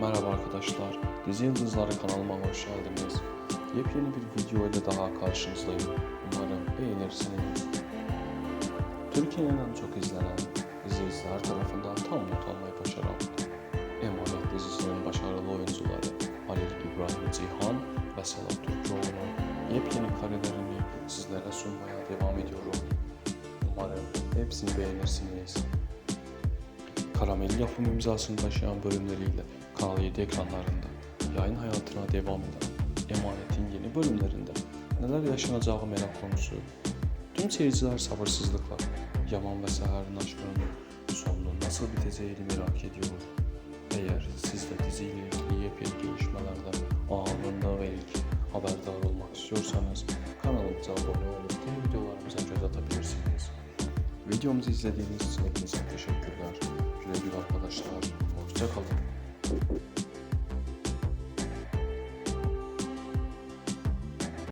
Merhaba arkadaşlar, Dizi Yıldızları kanalıma hoş geldiniz. Yepyeni bir video ile daha karşınızdayım. Umarım beğenirsiniz. Türkiye'nin en çok izlenen izleyiciler tarafından tam not almayı başaran Emanet dizisinin başarılı oyuncuları Halil İbrahim Ceyhan ve Selam Türkoğlu'nun yepyeni karelerini sizlere sunmaya devam ediyorum. Umarım hepsini beğenirsiniz. Karamel yapım imzasını taşıyan bölümleriyle Kanal 7 ekranlarında yayın hayatına devam eden Emanet'in yeni bölümlerinde neler yaşanacağı merak konusu. Tüm seyirciler sabırsızlıkla Yaman ve Seher'in aşkının sonunun nasıl biteceğini merak ediyor. Eğer siz de diziyle ilgili yepyeni gelişmelerden anında ve ilk haberdar olmak istiyorsanız kanalımıza abone olup diğer videolarımıza göz atabilirsiniz. Videomuzu izlediğiniz için hepinize teşekkürler. Güle arkadaşlar. Hoşçakalın.